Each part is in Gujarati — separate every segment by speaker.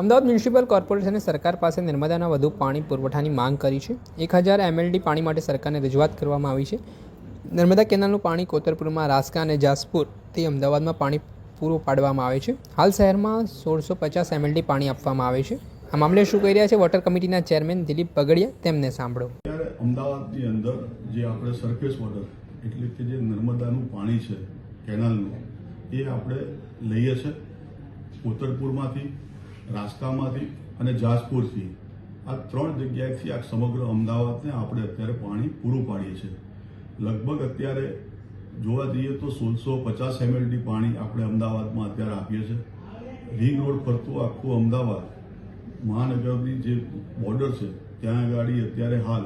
Speaker 1: અમદાવાદ મ્યુનિસિપલ કોર્પોરેશને સરકાર પાસે નર્મદાના વધુ પાણી પુરવઠાની માંગ કરી છે. એક હજાર એમએલડી પાણી માટે સરકારને રજૂઆત કરવામાં આવી છે. નર્મદા કેનાલનું પાણી કોતરપુરમાં રાસકા અને જાસપુરથી અમદાવાદમાં પાણી પૂરું પાડવામાં આવે છે. હાલ શહેરમાં સોળસો પચાસ એમએલડી પાણી આપવામાં આવે છે. આ મામલે શું કહી રહ્યા છે વોટર કમિટીના ચેરમેન દિલીપ બગડિયા તેમને સાંભળો.
Speaker 2: અમદાવાદની અંદર જે આપણે સરફેસ વોટર એટલે કે જે નર્મદાનું પાણી છે કેનાલનું, એ આપણે લઈએ છીએ ઉત્તરપુરમાંથી રાસ્કામાંથી અને જાજપુરથી. આ ત્રણ જગ્યાએથી આ સમગ્ર અમદાવાદને આપણે અત્યારે પાણી પૂરું પાડીએ છીએ. લગભગ અત્યારે જોવા જઈએ તો સોળસો પચાસ એમએલડી પાણી આપણે અમદાવાદમાં અત્યારે આપીએ છીએ. રિંગ રોડ ફરતું આખું અમદાવાદ મહાનગરની જે બોર્ડર છે, ત્યાં આગળ અત્યારે હાલ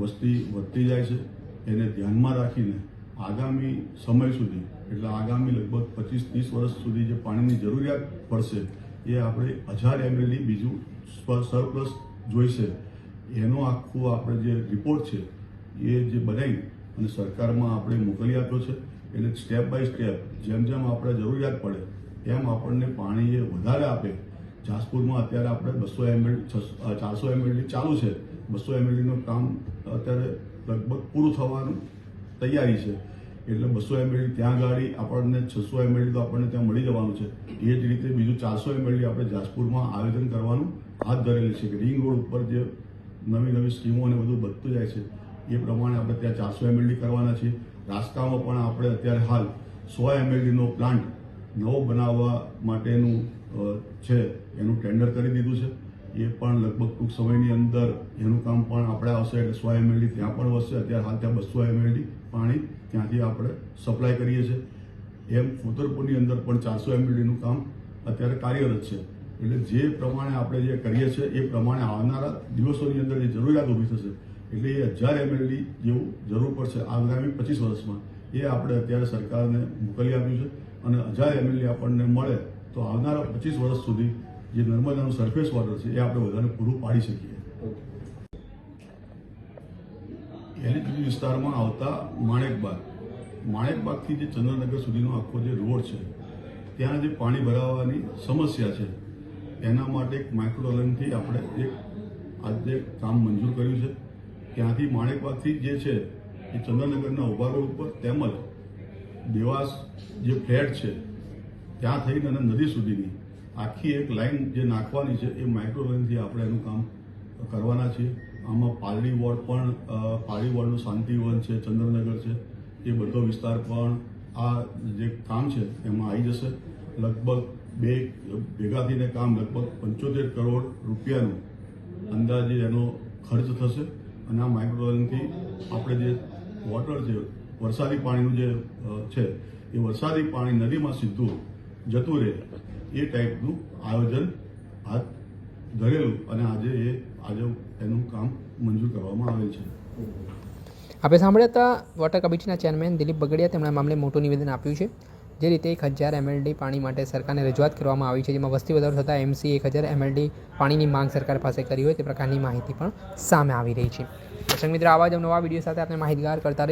Speaker 2: વસ્તી વધતી જાય છે. એને ધ્યાનમાં રાખીને આગામી સમય સુધી, એટલે આગામી લગભગ પચીસ ત્રીસ વર્ષ સુધી જે પાણીની જરૂરિયાત પડશે એ આપણે હજાર એમએલની બીજું સરપ્લસ જોઈશે. એનો આખું આપણે જે રિપોર્ટ છે, એ જે બનાવી અને સરકારમાં આપણે મોકલી આપ્યો છે એટલે સ્ટેપ બાય સ્ટેપ જેમ જેમ આપણે જરૂરિયાત પડે, એમ આપણને પાણી એ વધારે આપે. જાસપુરમાં અત્યારે આપણે બસો એમએલ ચારસો એમએલડી ચાલુ છે. બસો એમએલડીનું કામ અત્યારે લગભગ પૂરું થવાનું તૈયારી છે. એટલે બસો એમએલડી ત્યાં ગાડી આપણને છસો એમએલડી તો આપણને ત્યાં મળી જવાનું છે. એ જ રીતે બીજું ચારસો એમએલડી આપણે જાસપુરમાં આવેદન કરવાનું હાથ ધરેલું છે કે રિંગ રોડ ઉપર જે નવી નવી સ્કીમો અને બધું બધતું જાય છે, એ પ્રમાણે આપણે ત્યાં ચારસો એમએલડી કરવાના છીએ. રાસ્તામાં પણ આપણે અત્યારે હાલ સો એમએલડીનો પ્લાન્ટ નવો બનાવવા માટેનું છે. એનું ટેન્ડર કરી દીધું છે. એ પણ લગભગ ટૂંક સમયની અંદર એનું કામ પણ આપણે આવશે એટલે સો એમએલડી ત્યાં પણ વસશે. અત્યારે હાલ ત્યાં બસો એમએલડી પાણી ત્યાંથી આપણે સપ્લાય કરીએ છીએ. એમ ફોતરપુરની અંદર પણ ચારસો એમએલડીનું કામ અત્યારે કાર્યરત છે. એટલે જે પ્રમાણે આપણે જે કરીએ છીએ, એ પ્રમાણે આવનારા દિવસોની અંદર જે જરૂરિયાત ઊભી થશે, એટલે એ હજાર એમએલડી જેવું જરૂર પડશે આગામી પચીસ વર્ષમાં. એ આપણે અત્યારે સરકારને મોકલી આપ્યું છે. અને હજાર એમએલડી આપણને મળે તો આવનારા પચીસ વર્ષ સુધી જે નર્મદાનું સરફેસ વોટર છે, એ આપણે બધાને પૂરું પાડી શકીએ. એલિજિબલ વિસ્તારમાં આવતા માણેકબાગ. માણેકબાગથી જે ચંદ્રનગર સુધીનો આખો જે રોડ છે ત્યાં જે પાણી ભરાવાની સમસ્યા છે, એના માટે એક માઇક્રોલનથી આપણે એક આજે કામ મંજૂર કર્યું છે. ત્યાંથી માણેકબાગથી જે છે, એ ચંદ્રનગરના ઊભા રોડ ઉપર તેમજ દેવાસ જે ફ્લેટ છે, ત્યાં થઈને અને નદી સુધીની આખી એક લાઈન જે નાખવાની છે, એ માઇક્રોલનથી આપણે એનું કામ કરવાના છીએ. આમાં પાલડી વોર્ડ પણ પાલડી વોર્ડનું શાંતિવન છે, ચંદ્રનગર છે, એ બધો વિસ્તાર પણ આ જે કામ છે, એમાં આવી જશે. લગભગ બે, ભેગા થઈને કામ લગભગ પંચોતેર કરોડ રૂપિયાનું અંદાજે એનો ખર્ચ થશે. અને આ માઇક્રોલનથી આપણે જે વોટર છે, વરસાદી પાણીનું જે છે, એ વરસાદી પાણી નદીમાં સીધું જતું રહે. એ ટાઈપનું આયોજન હાથ ધરેલું અને આજે એ, આજે એનું કામ મંજૂર કરવામાં આવેલ છે.
Speaker 1: આપણે સાંભળ્યા હતા વોટર કમિટીના ચેરમેન દિલીપ બગડિયા તેમણે મામલે મોટું નિવેદન આપ્યું છે. જે રીતે એક હજાર એમએલડી પાણી માટે સરકારને રજૂઆત કરવામાં આવી છે, જેમાં વસ્તી વધારો થતાં એમસી એક હજાર એમએલડી પાણીની માંગ સરકાર પાસે કરી હોય તે પ્રકારની માહિતી પણ સામે આવી રહી છે. દર્શક મિત્ર, આવા જ નવા વીડિયો સાથે આપણે માહિતગાર કરતા